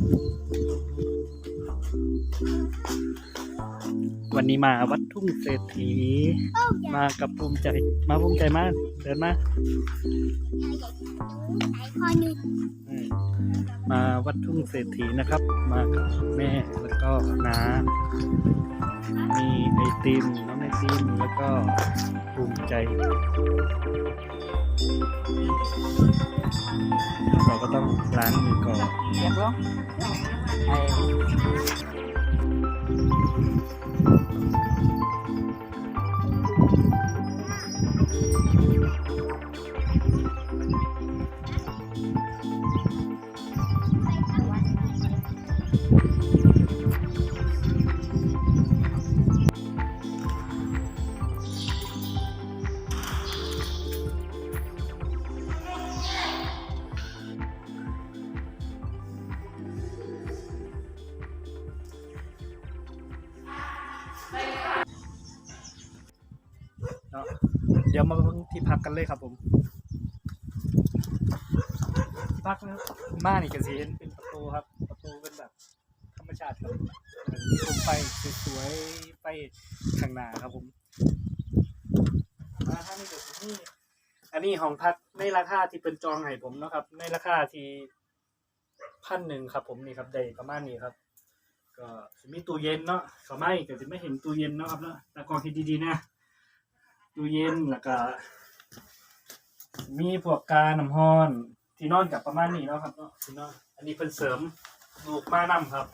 Thank you. วันนี้มาวัดทุ่งเศรษฐี มากับภูมิใจ มาภูมิใจมาก เดินมาข้อหนึ่งอืมมาวัดทุ่งเศรษฐีนะครับ มากับแม่แล้วก็น้ามีไอติมน้องไอติมแล้วก็ภูมิใจ เราก็ต้องล้างมือก่อน Thank you. ดี๋ยวมาที่พักกันเลยครับผมที่พักนะครับมานี่ก็สิเห็นเป็นประตูครับ ประตูเป็นแบบธรรมชาติครับมีโคมไฟสวยๆไฟข้างหน้าครับผมมาทางนี้ก็สิมีอันนี้ห้องพักในราคาที่เป็นจองให้ผมนะครับ ในราคาที่พันหนึ่งครับ ผมนี่ครับได้ประมาณนี้ครับ ก็มีตู้เย็นเนาะขาไม่ก็จะไม่เห็นตู้เย็นเนาะครับเนาะแต่กองคิดดีๆนะ ตู้เย็นแล้วก็ มีพวกกาน้ำห้อน ที่นอนกับประมาณนี้เนาะครับเนาะที่นอนอันนี้เป็นเสริมลูกมานํครับ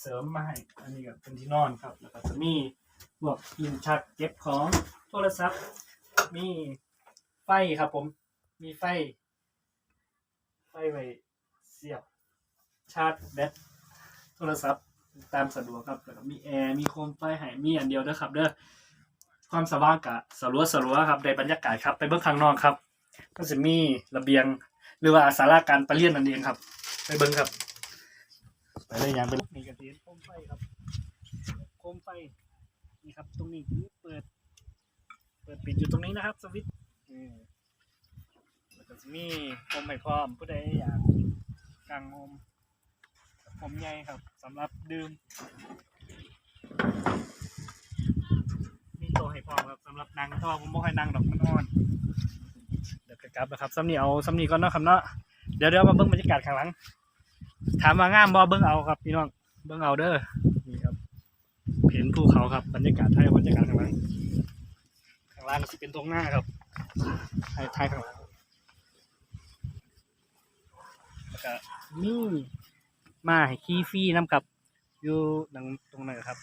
เสริมมาให้อันนี้ก็เป็นที่นอนครับ แล้วก็จะมีพวกยินชักเก็บของโทรศัพท์ มีไฟครับ ผม มีไฟ ไฟไว้เสียบชาร์จแบตโทรศัพท์ตามสะดวกครับแล้วก็มีแอร์มีโคมไฟให้มีอันเดียวเด้อครับ เด้อ ความสว่างกะสลัวสลัวครับในบรรยากาศครับ ไปเบื้องข้างนอกครับ ก็จะมีระเบียงหรือว่าศาลาการประเรียนนั่นเองครับ ไปเบิ้งครับ ไปเลยอย่างเป็นนี่กระเทียนโคมไฟครับโคมไฟนี่ครับ ตรงนี้คือเปิด เปิดปิดอยู่ตรงนี้นะครับ สวิตช์อืมแล้วก็จะมีโคมไฟพร้อมผู้ใดอยากกางโฮมผมใหญ่ครับสำหรับดื่ม พอมครับสำหรับนั่งเพราะว่าผมบ่ให้นั่งดอกมันอ่อนเดี๋ยวก็กลับนะครับซ้ำนี่เอาซ้ำนี่ก่อนเนาะครับเนาะเดี๋ยวเดี๋ยวมาเบิ่งบรรยากาศข้างหลัง ถามว่างามบ่เบิ่งเอาครับพี่น้องเบิ่งเอาเด้อนี่ครับ เห็นภูเขาครับบรรยากาศไทยบรรยากาศข้างหลังข้างล่างก็สิเป็นตรงหน้าครับไทยไทยข้างหลังแล้วก็มีมาให้ขี่ฟรีน้ำกับอยู่ดังตรงนั้นครับ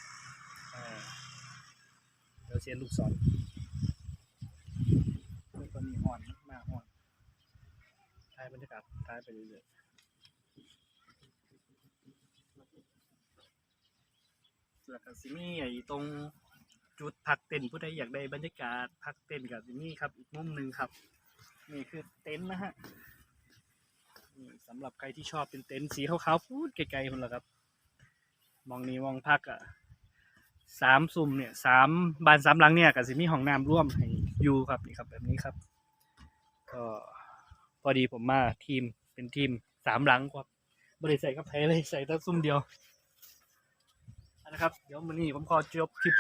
เดี๋ยวเสียนลูกศรนี่ก็มีห่อนมากห่อนถ่ายบรรยากาศถ่ายไปเรื่อยๆแล้วก็สิมีไอ้ตรงจุดพักเต็นท์ผู้ใดอยากได้บรรยากาศพักเต็นท์กับสิมีครับ อีกมุมหนึ่งครับ นี่คือเต็นท์นะฮะนี่สำหรับใครที่ชอบเป็นเต็นท์สีขาวๆพูดไกลๆคนละครับ มองนี้มองพักอะ สามซุ่มเนี่ยสามบานสามหลังเนี่ยกับสิมีห้องน้ำร่วมให้อยู่ครับนี่ครับแบบนี้ครับ ก็พอดีผมมาทีมเป็นทีมสามหลังครับบริใส่กับแพ้เลยใส่แต่ซุ่มเดียวนะครับ เดี๋ยวมันนี้ผมขอจบคลิป